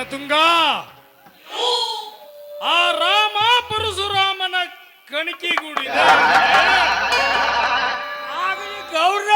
ರಣತುಂಗ ಆ ರಾಮ ಪರಶುರಾಮನ ಕಣಿಕೆಗೂಡಿದ. ಆಗಲಿ ಗೌಡ್ರ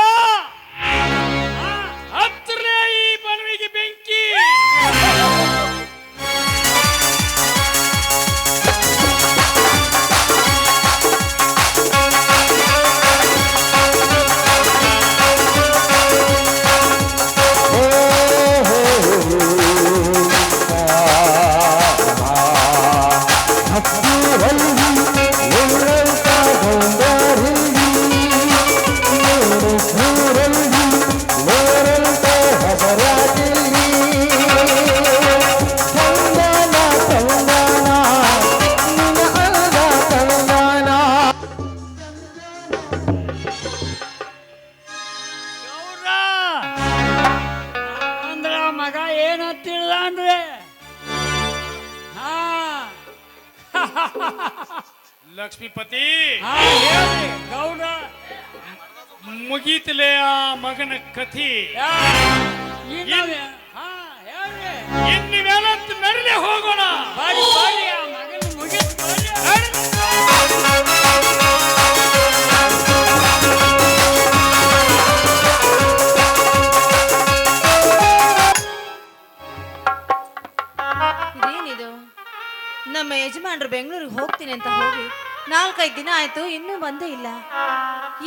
ನಮ್ಮ ಯಜಮಾನ್ರು ಬೆಂಗಳೂರಿಗೆ ಹೋಗ್ತೀನಿ ಅಂತ ಹೋಗಿ ನಾಲ್ಕೈದು ದಿನ ಆಯ್ತು, ಇನ್ನೂ ಬಂದೇ ಇಲ್ಲ.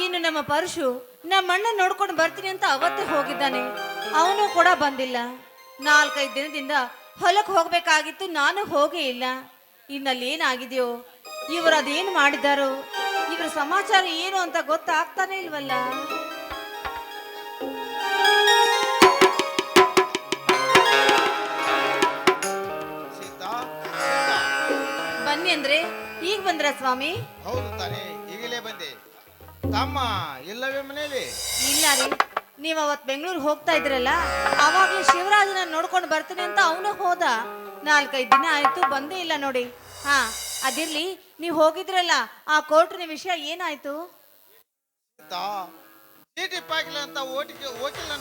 ಇನ್ನು ನಮ್ಮ ಪರಶು ನಮ್ಮ ಅಣ್ಣ ನೋಡ್ಕೊಂಡು ಬರ್ತೀನಿ ಅಂತ ಅವತ್ತೇ ಹೋಗಿದ್ದಾನೆ. ಅವನು ಕೂಡ ಬಂದಿಲ್ಲ. ನಾಲ್ಕೈದು ದಿನದಿಂದ ಹೊಲಕ್ಕೆ ಹೋಗ್ಬೇಕಾಗಿತ್ತು, ನಾನು ಹೋಗೇ ಇಲ್ಲ. ಇನ್ನಲ್ಲಿ ಏನಾಗಿದೆಯೋ? ಇವರು ಅದೇನು ಮಾಡಿದ್ದಾರೋ? ಇವರ ಸಮಾಚಾರ ಏನು ಅಂತ ಗೊತ್ತಾಗ್ತಾನೆ ಇಲ್ವಲ್ಲ? ಬನ್ನಿ ಅಂದ್ರೆ ಈಗ ಬಂದ್ರ ಸ್ವಾಮಿ? ಹೌದು ತಾನೆ ಈಗಲೇ ಬಂದೆ. ತಮ್ಮ ಇಲ್ಲವೇ ಮನೆಯಲ್ಲಿ? ಇಲ್ಲ ರೀ ನೀವ್ ಅವತ್ ಬೆಂಗಳೂರು ಹೋಗ್ತಾ ಇದ್ರಲ್ಲ ಅವಾಗ್ಲೇ ಶಿವರಾಜನ ನೋಡ್ಕೊಂಡು ಬರ್ತೀನಿ ಅಂತ ಅವನು ಹೋದ. ನಾಲ್ಕೈದು ದಿನ ಆಯ್ತು ಬಂದೇ ಇಲ್ಲ ನೋಡಿ. ಹಾ ಅದಿರ್ಲಿ ನೀವ್ ಹೋಗಿದ್ರಲ್ಲ ಆ ಕೋರ್ಟಿನ ವಿಷಯ ಏನಾಯ್ತು? ಚೀಟಿ ಅಂತ ಓಟಿಗೆ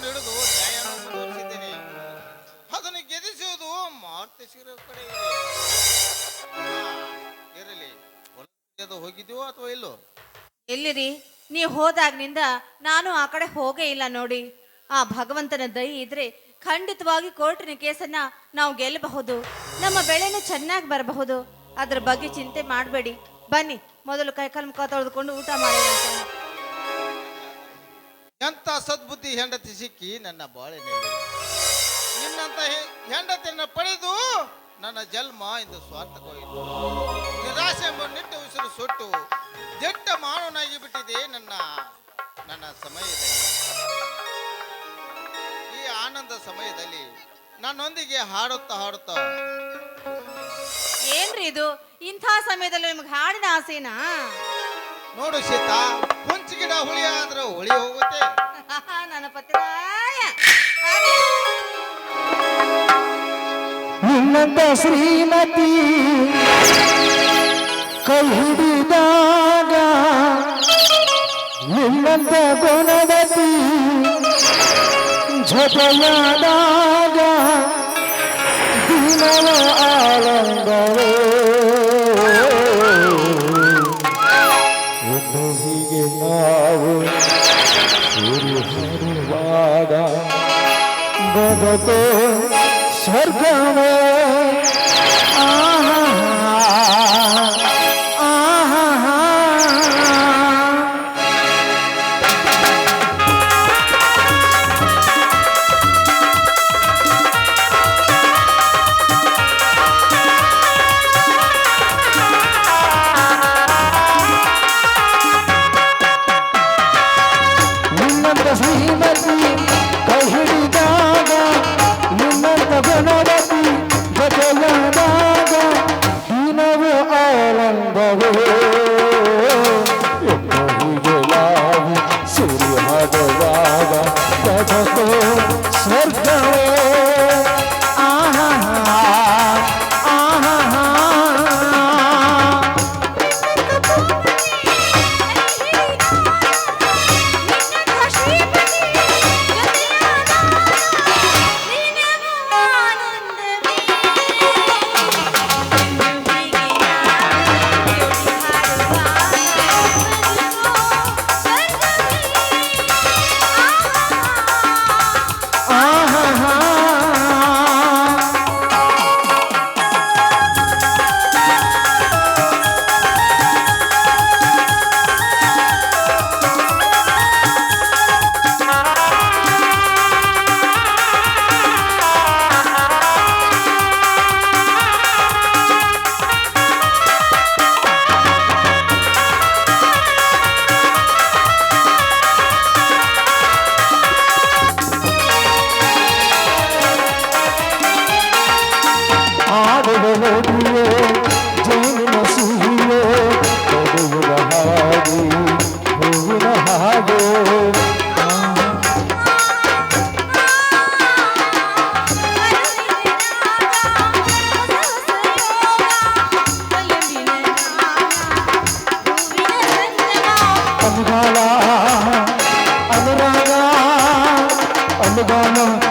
ಹಿಡಿದು ನ್ಯಾಯವನ್ನು ಮುಂದುವರಿಸಿದ್ದೇನೆ. ಅದನ್ನು ಗೆದಿಸುವುದು ಮಾರುತಿ ಕಡೆ ಇದೆ. ಹೋಗಿದ್ದೀವೋ ಅಥವಾ ಇಲ್ಲೋ ಎಲ್ಲಿರಿ? ನೀವು ಹೋದಾಗ್ನಿಂದ ನಾನು ಆ ಕಡೆ ಹೋಗೇ ಇಲ್ಲ ನೋಡಿ. ಆ ಭಗವಂತನ ದಯ ಇದ್ರೆ ಖಂಡಿತವಾಗಿ ಕೋರ್ಟಿನ ಕೇಸನ್ನ ನಾವು ಗೆಲ್ಲಬಹುದು. ನಮ್ಮ ಬೆಳೆನೂ ಚೆನ್ನಾಗಿ ಬರಬಹುದು. ಅದ್ರ ಬಗ್ಗೆ ಚಿಂತೆ ಮಾಡಬೇಡಿ. ಬನ್ನಿ ಮೊದಲು ಕೈಕಾಲು ಮುಖ ತೊಳೆದುಕೊಂಡು ಊಟ ಮಾಡೋಣ ಎಂತ ಸದ್ಬುದ್ಧಿ ಹೆಂಡತಿ ಸಿಕ್ಕಿ ನನ್ನ ಬಾಳೆ ನಿನ್ನಂತ ಹೆಂಡತಿಯನ್ನು ಪಡೆದು ನನ್ನ ಜನ್ಮ ಇಂದು ಸ್ವಾರ್ಥಕವಾಯಿತು ನಿರಾಶೆ ಎಂಬ ನಿಟ್ಟ ಉಸಿರು ಸುಟ್ಟು ದಿಟ್ಟ ಮಾನವನಾಗಿ ಬಿಟ್ಟಿದೆ ನನ್ನ ನನ್ನ ಸಮಯದಲ್ಲಿ. ಈ ಆನಂದ ಸಮಯದಲ್ಲಿ ನನ್ನೊಂದಿಗೆ ಹಾಡುತ್ತಾ ಹಾಡುತ್ತಾ. ಏನ್ರಿ ಇದು? ಇಂಥ ಸಮಯದಲ್ಲಿ ನಿಮ್ಗೆ ಹಾಡಿನ ಆಸೆನಾ? ನೋಡು ಸೀತಾ ಹುಂಚಿಗಿಡ ಹುಳಿ ಆದ್ರೆ ಹುಳಿ ಹೋಗುತ್ತೆ. ನನ್ನ ಪತಿರಾಯ ನಿನ್ನಂತ ಶ್ರೀಮತಿ ಕೈ ಹಿಡಿದಾಗ ನಿನ್ನಂತ ಗುಣವತಿ ಜೊತೆಯಾದಾಗ ದಿನವ ಆನಂದವೇ ಒಂದು ಹೀಗೆ ನಾವು ಸುರು ಹಾಡುವಾಗ ಬದಕೋ ಸ್ವರ್ಗವೇ গণ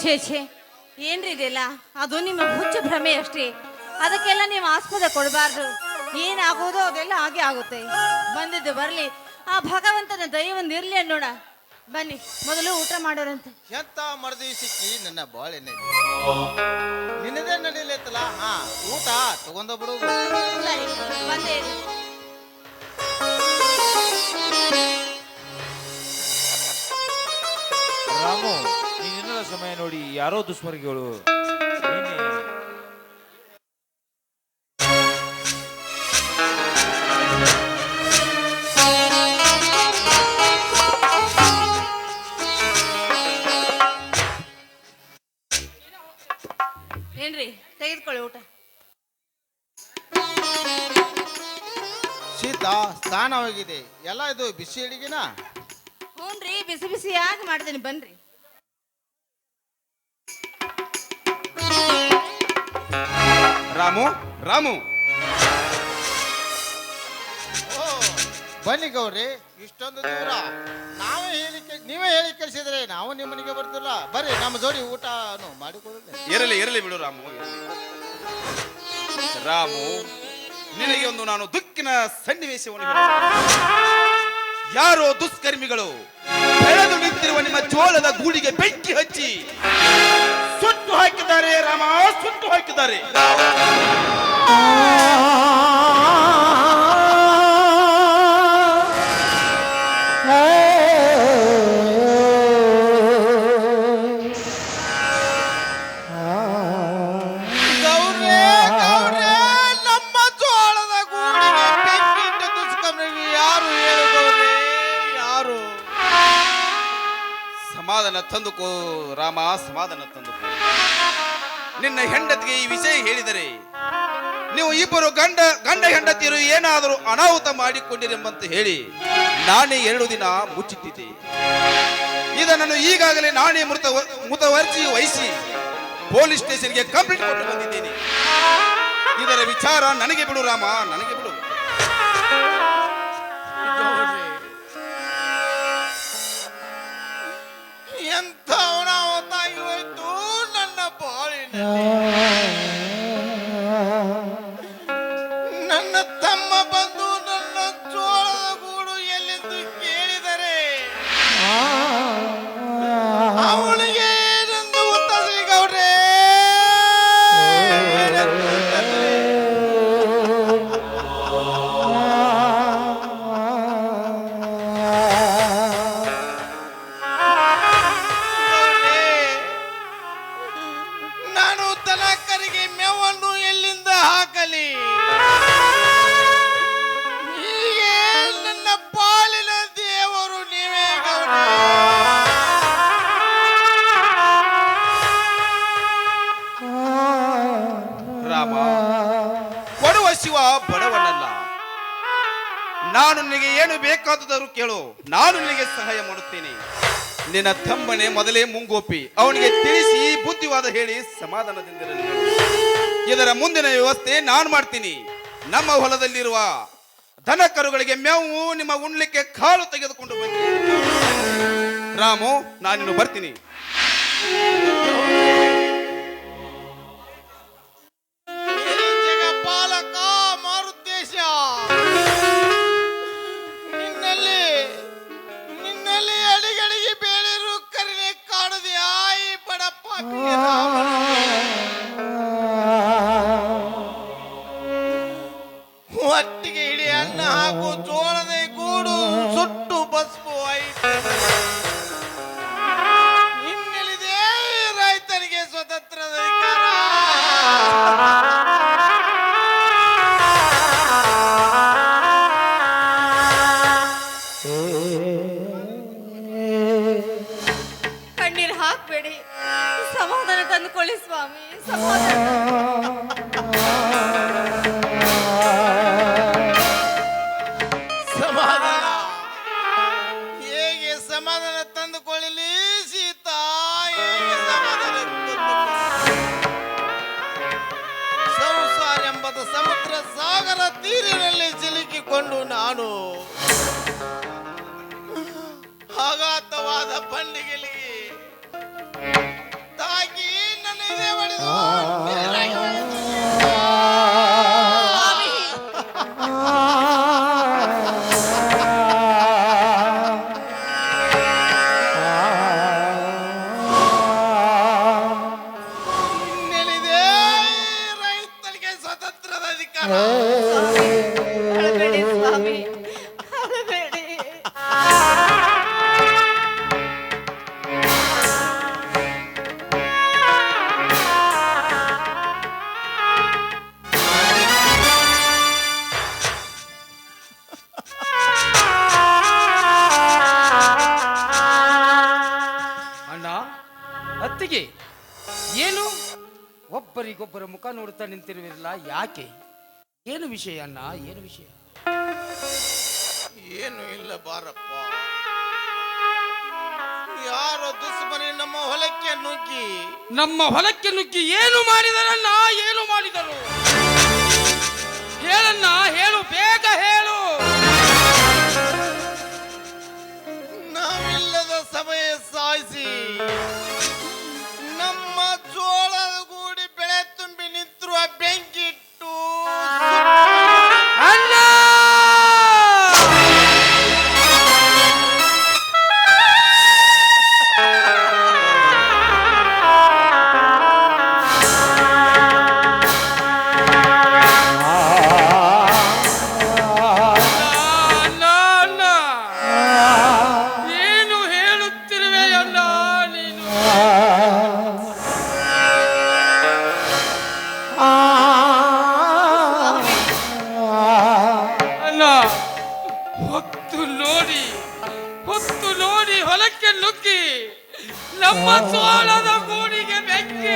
ಛೇ ಛೇ. ಏನ್ರಿ ಇದೆಲ್ಲ? ಅದು ನಿಮ್ಮ ಹುಚ್ಚು ಭ್ರಮೆ ಅಷ್ಟೇ ಅದಕ್ಕೆಲ್ಲ ನೀವು ಆಸ್ಪದ ಕೊಡಬಾರ್ದು. ಏನಾಗೋದು ಅದೆಲ್ಲ ಹಾಗೆ ಆಗುತ್ತೆ. ಬಂದಿದ್ದು ಬರಲಿ. ಆ ಭಗವಂತನ ದಯ ಒಂದು ಅನ್ನೋಣ. ಬನ್ನಿ ಮೊದಲು ಊಟ ಮಾಡೋರಂತೆ. ಎಂತ ಮರದಿ ಸಿಕ್ಕಿ ನನ್ನ ಬಾಳೆ ನಿನ್ನದೇ ಹಾ ಊಟ ತಗೊಂಡೋಗ್ಬಿಡು. ಸರಿ ಬಂದೇ ರಾಮು ನೀನಿನ್ನ ಸಮಯ ನೋಡಿ ಯಾರೋ ದುಷ್ಮರ್ಗಿಗಳು ಏನೇ ಏನ್ರಿ? ತೆಗೆದುಕೊಳ್ಳಿ ಊಟ. ಶೀತ ಸ್ಥಾನವಾಗಿದೆ ಎಲ್ಲ ಇದು ಬಿಸಿ ಅಡಿಗೆನಾ? ಬಿಸಿ ಬಿಸಿಯಾಗಿ ಮಾಡ್ತೀನಿ ಬನ್ರಿ. ರಾಮು ರಾಮು. ಬನ್ನಿ ಗೌರಿ ಇಷ್ಟೊಂದು ದೂರ. ನಾವು ಹೇಳಿ ನೀವೇ ಹೇಳಿ ಕಳಿಸಿದ್ರೆ ನಾವು ನಿಮ್ಮನಿಗೆ ಬರ್ತಿಲ್ಲ. ಬರ್ರಿ ನಮ್ಮ ಜೋಡಿ ಊಟ ಮಾಡಿಕೊಳ್ಳಿ ಇರಲಿ ಇರಲಿ ಬಿಡು ರಾಮು. ರಾಮು ನಿನಗೆ ಒಂದು ನಾನು ದುಃಖಿನ ಸನ್ನಿವೇಶವನ್ನು. ಯಾರೋ ದುಷ್ಕರ್ಮಿಗಳು ಬೆಳೆದು ನಿಂತಿರುವ ನಿಮ್ಮ ಜೋಳದ ಗೂಡಿಗೆ ಬೆಂಕಿ ಹಚ್ಚಿ ಸುಟ್ಟು ಹಾಕಿದ್ದಾರೆ ರಾಮ ಸುಟ್ಟು ಹಾಕಿದ್ದಾರೆ ತಂದುಕೋ, ರಾಮ ಸಮಾಧಾನ ತಂದುಕೋ. ನಿನ್ನ ಹೆಂಡತಿಗೆ ಈ ವಿಷಯ ಹೇಳಿದರೆ, ನೀವು ಇಬ್ಬರು ಗಂಡ ಗಂಡ ಹೆಂಡತಿಯರು ಏನಾದರೂ ಅನಾಹುತ ಮಾಡಿಕೊಂಡಿರೆಂಬಂತ ಹೇಳಿ, ನಾನೇ ಎರಡು ದಿನ ಮುಚ್ಚಿಟ್ಟಿದ್ದೆ. ಇದನ್ನು ಈಗಾಗಲೇ ನಾನೇ ಮೃತ, ಮೃತವರ್ಜಿ ವಹಿಸಿ ಪೊಲೀಸ್ ಸ್ಟೇಷನ್ಗೆ ಕಂಪ್ಲೇಂಟ್ ಕೊಟ್ಟು ಬಂದಿದ್ದೀನಿ. ಇದರ ವಿಚಾರ ನನಗೆ ಬಿಡು, ರಾಮ, ನನಗೆ ಬಿಡು. ದನಕರಿಗೆ ಮೇವನ್ನು ಎಲ್ಲಿಂದ ಹಾಕಲಿ? ಹೀಗೆ ನನ್ನ ಪಾಲಿನ ದೇವರು ನೀವೇ ಗೌಡ ರಾಮ, ಕೊಡುವ ಶಿವ ಬಡವನಲ್ಲ. ನಾನು ನಿನಗೆ ಏನು ಬೇಕಾದರೂ ಕೇಳು. ನಾನು ನಿನಗೆ ಸಹಾಯ ಮಾಡುತ್ತೇನೆ. ನಿನ್ನ ತಮ್ಮನೆ ಮೊದಲೇ ಮುಂಗೋಪಿ. ಅವನಿಗೆ ತಿಳಿಸಿ ಬುದ್ಧಿವಾದ ಹೇಳಿ ಸಮಾಧಾನದಿಂದಿರಲಿ ಇದರ ಮುಂದಿನ ವ್ಯವಸ್ಥೆ ನಾನು ಮಾಡ್ತೀನಿ. ನಮ್ಮ ಹೊಲದಲ್ಲಿರುವ ದನ ಕರುಗಳಿಗೆ ಮೇವು ನಿಮ್ಮ ಉಣ್ಲಿಕ್ಕೆ ಕಾಳು ತೆಗೆದುಕೊಂಡು ಬನ್ನಿ. ರಾಮು, ನಾನಿನ್ನು ಬರ್ತೀನಿ. ಅಳಬೇಡಿ ಸ್ವಾಮಿ ಅಳಬೇಡಿ ಅಣ್ಣ ಅತ್ತಿಗೆ ಏನು ಒಬ್ಬರಿಗೊಬ್ಬರ ಮುಖ ನೋಡುತ್ತಾ ನಿಂತಿರುವಿರಲ್ಲ ಯಾಕೆ? ಏನು ವಿಷಯ ಅಣ್ಣ ಏನು ವಿಷಯ. ಏನು ಇಲ್ಲ ಬಾರಪ್ಪ. ಯಾರೋ ದುಸ್ಮನೆ ನಮ್ಮ ಹೊಲಕ್ಕೆ ನುಗ್ಗಿ. ನಮ್ಮ ಹೊಲಕ್ಕೆ ನುಗ್ಗಿ ಏನು ಮಾಡಿದರಣ್ಣ? ಏನು ಮಾಡಿದರು? ಹೊತ್ತು ನೋಡಿ ಹೊತ್ತು ನೋಡಿ ಹೊಲಕ್ಕೆ ನುಗ್ಗಿ ನಮ್ಮ ಸೋಳದ ಗೂಡಿಗೆ ಬೆಂಕಿ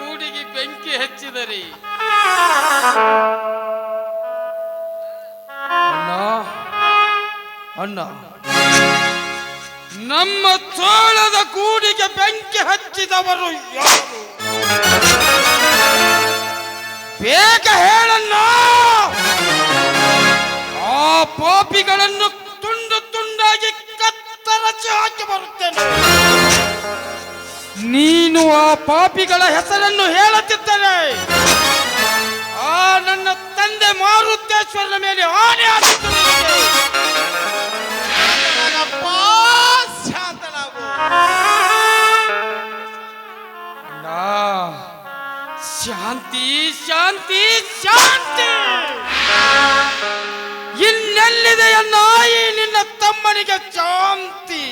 ಗೂಡಿಗೆ ಬೆಂಕಿ ಹಚ್ಚಿದರೆ. ಅಣ್ಣ. ನಮ್ಮ ತೋಳದ ಕೂಡಿಗೆ ಬೆಂಕಿ ಹಚ್ಚಿದವರು ಯಾರು? ಬೇಗ ಹೇಳಣ್ಣ! ಆ ಪಾಪಿಗಳನ್ನು ತುಂಡು ತುಂಡಾಗಿ ಕತ್ತರಚಿ ಹಾಕಿ ಬರುತ್ತೇನೆ. ನೀನು ಆ ಪಾಪಿಗಳ ಹೆಸರನ್ನು ಹೇಳುತ್ತಿದ್ದರೆ ಆ ನನ್ನ ತಂದೆ ಮಾರುತೇಶ್ವರನ ಮೇಲೆ ಆಣೆ ಹಾಕುತ್ತದೆ ಶಾಂತಿ ಶಾಂತಿ ಶಾಂತಿ! ಇನ್ನೆಲ್ಲಿದೆಯ ನಾಯಿ? ನಿನ್ನ ತಮ್ಮನಿಗೆ ಶಾಂತಿ!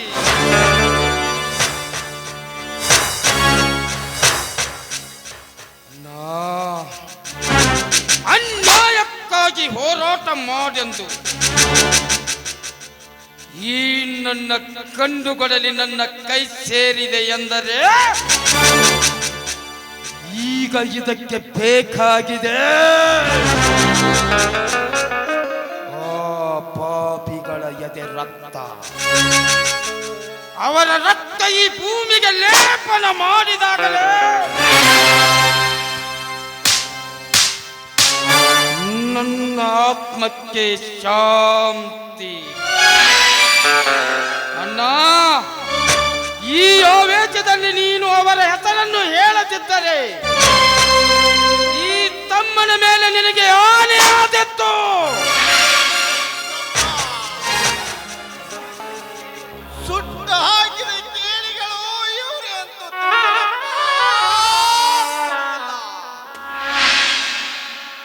ಅನ್ಯಾಯಕ್ಕಾಗಿ ಹೋರಾಟ ಮಾಡೆಂದು ಈ ನನ್ನ ಕಣ್ಣುಗಳಲ್ಲಿ ನನ್ನ ಕೈ ಸೇರಿದೆ ಎಂದರೆ ಈಗ ಇದಕ್ಕೆ ಬೇಕಾಗಿದೆ. ಆ ಪಾಪಿಗಳ ಎದೆ ರಕ್ತ. ಅವರ ರಕ್ತ ಈ ಭೂಮಿಗೆ ಲೇಪನ ಮಾಡಿದಾಗಲೇ. ನನ್ನ ಆತ್ಮಕ್ಕೆ ಶಾಂತಿ. ಅಣ್ಣ! ಈ ಯೋವೇಚದಲ್ಲಿ ನೀನು ಅವರ ಹೆಸರನ್ನು ಹೇಳದಿದ್ದರೆ ಈ ತಮ್ಮನ ಮೇಲೆ ನಿನಗೆ ಆನೆ ಆದಿತ್ತು ಸುಟ್ಟು ಹಾಕಿದ ಕೇಳಿಗಳು ಇವರೇ ಅಂತ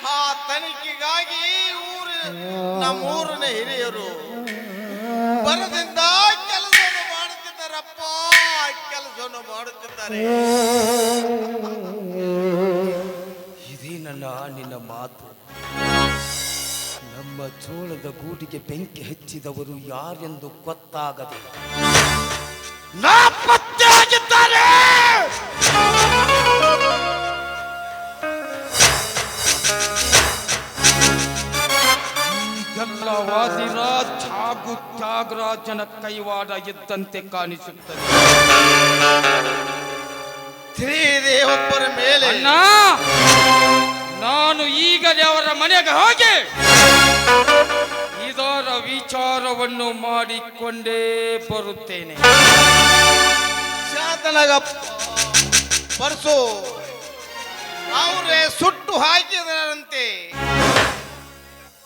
ಆ ತನಿಖೆಗಾಗಿ ಊರು ನಮ್ಮ ಊರಿನ ಹಿರಿಯರು ಮಾಡುತ್ತಿದ್ದಾರೆ ಇದೇನಲ್ಲ ನಿನ್ನ ಮಾತು. ನಮ್ಮ ಚೋಳದ ಗೂಡಿಗೆ ಬೆಂಕಿ ಹಚ್ಚಿದವರು ಯಾರೆಂದು ಗೊತ್ತಾಗದೆ. ನಾಪತ್ತೆಯಾಗಿದ್ದಾರೆ. ಹಾಗೂ ತ್ಯಾಗರಾಜನ ಕೈವಾಡ ಇದ್ದಂತೆ ಕಾಣಿಸುತ್ತದೆ. ತ್ರಿದೇವಪ್ಪರ ಮೇಲೆ. ಅಣ್ಣ ನಾನು ಈಗಲೇ ಅವರ ಮನೆಗೆ ಹೋಗಿ ಇದರ ವಿಚಾರವನ್ನು ಮಾಡಿಕೊಂಡೇ ಬರುತ್ತೇನೆ. ಶಾಂತನಾಗಪ್ಪ ಪರಸು ಅವರೇ ಸುಟ್ಟು ಹಾಕಿದರಂತೆ.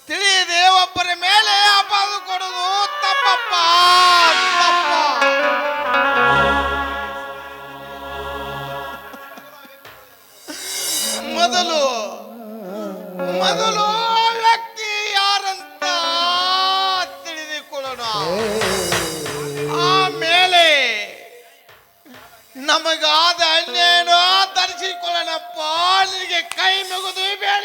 ತಿಳಿ ಒಬ್ಬರ ಮೇಲೆ ಅಪಾದು ಕೊಡುವುದು ತಪ್ಪಪ್ಪ ತಪ್ಪ? ಮೊದಲು ಮೊದಲು ವ್ಯಕ್ತಿ ಯಾರಂತ ತಿಳಿದುಕೊಳ್ಳೋಣ. ಆಮೇಲೆ ನಮಗಾದ ಅನ್ಯಾಯನು ಧರಿಸಿಕೊಳ್ಳೋಣಪ್ಪ ನಿನಗೆ ಕೈ ಮುಗಿದು ಬೇಡ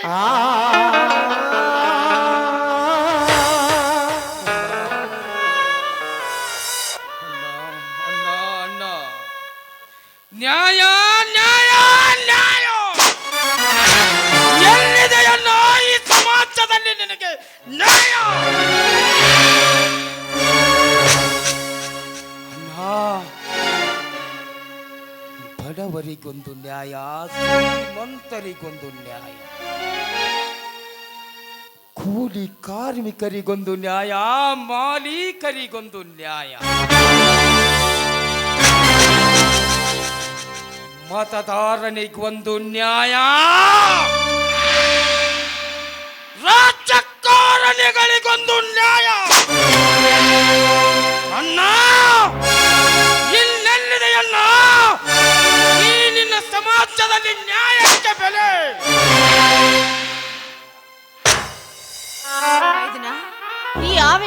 ಶ್ರೀಮಂತರಿಗೊಂದು ನ್ಯಾಯ. ಕೂಲಿ ಕಾರ್ಮಿಕರಿಗೊಂದು ನ್ಯಾಯ ಮಾಲೀಕರಿಗೊಂದು ನ್ಯಾಯ. ಮತದಾರನಿಗೊಂದು ನ್ಯಾಯ.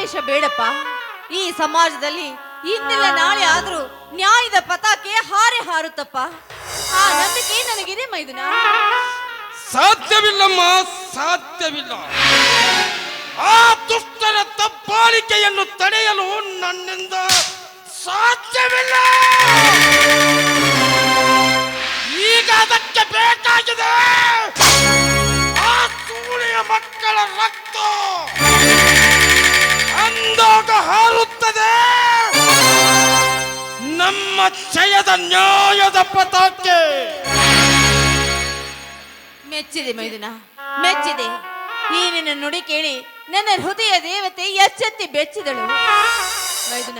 ಆವೇಶ ಬೇಡಪ್ಪ. ಈ ಸಮಾಜದಲ್ಲಿ ಇಂದಿಲ್ಲ ನಾಳೆ ಆದ್ರೂ ನ್ಯಾಯದ ಪತಾಕೆ ಹಾರೆ ಹಾರುತ್ತಪ್ಪ. ಆ ನಂಬಿಕೆ ನನಗಿದೆ ಮೈದುನ. ಸಾಧ್ಯವಿಲ್ಲಮ್ಮ, ಸಾಧ್ಯವಿಲ್ಲ. ಆ ದುಷ್ಟರ ತಪ್ಪಾಳಿಕೆಯನ್ನು ತಡೆಯಲು ನನ್ನಿಂದ ಸಾಧ್ಯವಿಲ್ಲ. ಈಗ ಅದಕ್ಕೆ ಬೇಕಾಗಿದೆ ಆ ಸೂಳೆಯ ಮಕ್ಕಳ ರಕ್ತ. ಅಂದಾಗ ಹಾರುತ್ತದೆ. ನಮ್ಮ ಜಯದ ನ್ಯಾಯದ ಪತಾಕೆ. ಮೆಚ್ಚಿದೆ ಮೈದಿನ, ಮೆಚ್ಚಿದೆ. ಈ ನಿನ್ನ ನುಡಿ ಕೇಳಿ ನನ್ನ ಹೃದಯ ದೇವತೆ ಎಚ್ಚೆತ್ತಿ ಬೆಚ್ಚಿದಳು. ಮೈದುನ,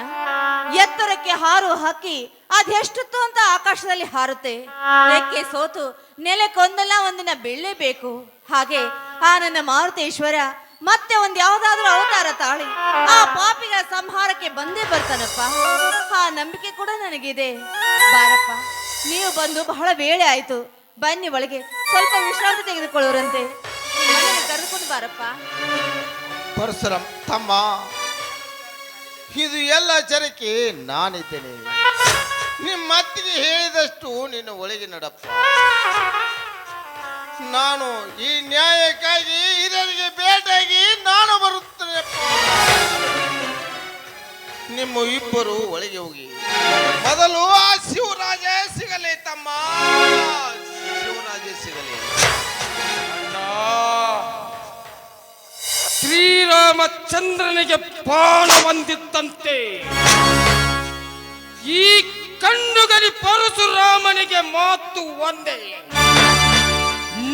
ಎತ್ತರಕ್ಕೆ ಹಾರು ಹಾಕಿ ಅದೆಷ್ಟೊತ್ತು ಅಂತ ಆಕಾಶದಲ್ಲಿ ಹಾರುತ್ತೆ. ನೆಕ್ಕೆ ಸೋತು ನೆಲಕ್ಕೊಂದಲ್ಲ ಒಂದಿನ ಬೀಳಲೇಬೇಕು. ಹಾಗೆ ಆ ನನ್ನ ಮಾರುತೇಶ್ವರ ಮತ್ತೆ ಒಂದ್ ಯಾವ್ದಾದ್ರೂ ಅವತಾರ ತಾಳಿ. ಆ ಪಾಪಿಗಳ ಸಂಹಾರಕ್ಕೆ ಬಂದೇ ಬರ್ತಾನಪ್ಪ. ಆ ನಂಬಿಕೆ ಕೂಡ ನನಗಿದೆ. ಬಾರಪ್ಪ, ನೀವು ಬಂದು ಬಹಳ ವೇಳೆ ಆಯ್ತು. ಬನ್ನಿ ಒಳಗೆ. ಸ್ವಲ್ಪ ವಿಶ್ರಾಂತಿ ತೆಗೆದುಕೊಳ್ಳೋರಂತೆ ಕರೆದುಕೊಂಡು ಬಾರಪ್ಪ. ಪರಶುರಾಮ್, ತಮ್ಮ, ಇದು ಎಲ್ಲ ಚರಕ್ಕೆ ನಾನಿದ್ದೇನೆ. ನಿಮ್ಮ ಅತ್ತಿಗೆ ಹೇಳಿದಷ್ಟು ನಿನ್ನ ಒಳಗೆ ನಡಪ್ಪ. ನಾನು ಈ ನ್ಯಾಯಕ್ಕಾಗಿ ಭೇಟಿಯಾಗಿ ನಾನು ಬರುತ್ತೇನೆ. ನಿಮ್ಮ ಇಬ್ಬರು ಒಳಗೆ ಹೋಗಿ. ಮೊದಲು ಆ ಶಿವರಾಜ ಸಿಗಲಿ ತಮ್ಮ. ಶಿವರಾಜ ಸಿಗಲಿ. ಶ್ರೀರಾಮಚಂದ್ರನಿಗೆ ಪಾಣ ಹೊಂದಿದ್ದಂತೆ ಈ ಕಣ್ಣುಗಲಿ ಪರಶುರಾಮನಿಗೆ ಮಾತು ಒಂದೇ.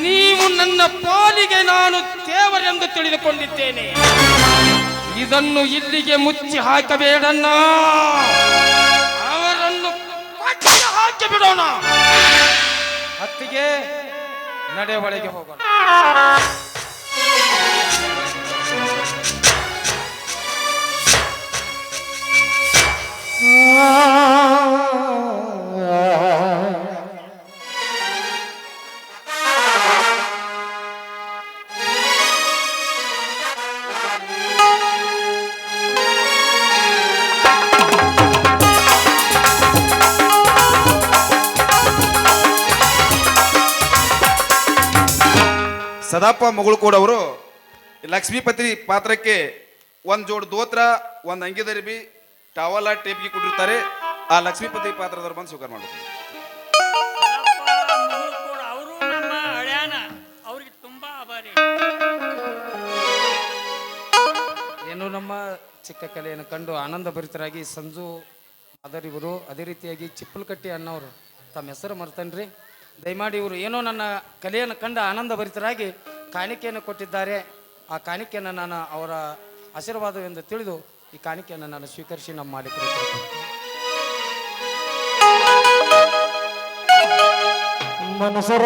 ನೀವು ನನ್ನ ಪಾಲಿಗೆ ನಾನು ದೇವರೆಂದು ತಿಳಿದುಕೊಂಡಿದ್ದೇನೆ. ಇದನ್ನು ಇಲ್ಲಿಗೆ ಮುಚ್ಚಿ ಹಾಕಬೇಡಣ್ಣ. ಅವರನ್ನು ಹಾಕಿ ಬಿಡೋಣ. ಹತ್ತಿಗೆ ನಡೆ ಒಳಗೆ ಹೋಗೋಣ. ಸದಾಪ ಮಗಳು ಅವರು ಲಕ್ಷ್ಮೀಪತಿ ಪಾತ್ರಕ್ಕೆ ಒಂದು ಜೋಡ್ ದೋತ್ರ ಒಂದು ಅಂಗಿದರಿಬಿ ಟವಲ ಟೇಪ್ಗೆ ಕೊಟ್ಟಿರ್ತಾರೆ. ಆ ಲಕ್ಷ್ಮೀಪತಿ ಪಾತ್ರದವ್ರು ಬಂದು ಸ್ವೀಕಾರ ಮಾಡ್ತಾರೆ ಅವರು ನಮ್ಮ ಹಳ್ಯಾನ ಅವ್ರಿಗೆ ತುಂಬಾ ಆಭಾರಿ. ಏನು ನಮ್ಮ ಚಿಕ್ಕ ಕಲೆಯನ್ನು ಕಂಡು ಆನಂದ ಭರಿತರಾಗಿ ಸಂಜು ಅದರಿವರು ಅದೇ ರೀತಿಯಾಗಿ ಚಿಪ್ಪಲಕಟ್ಟಿ ಅಣ್ಣವರು ತಮ್ಮ ಹೆಸರು ಮರ್ತನ್ರಿ ದಯಮಾಡಿ ಇವರು ಏನೋ ನನ್ನ ಕಲೆಯನ್ನು ಕಂಡ ಆನಂದ ಭರಿತರಾಗಿ ಕಾಣಿಕೆಯನ್ನು ಕೊಟ್ಟಿದ್ದಾರೆ. ಆ ಕಾಣಿಕೆಯನ್ನು ನಾನು ಅವರ ಆಶೀರ್ವಾದವೆಂದು ತಿಳಿದು ಈ ಕಾಣಿಕೆಯನ್ನು ನಾನು ಸ್ವೀಕರಿಸಿ ನಮ್ಮ ಮಾಲೀಕರು ಮನಸರ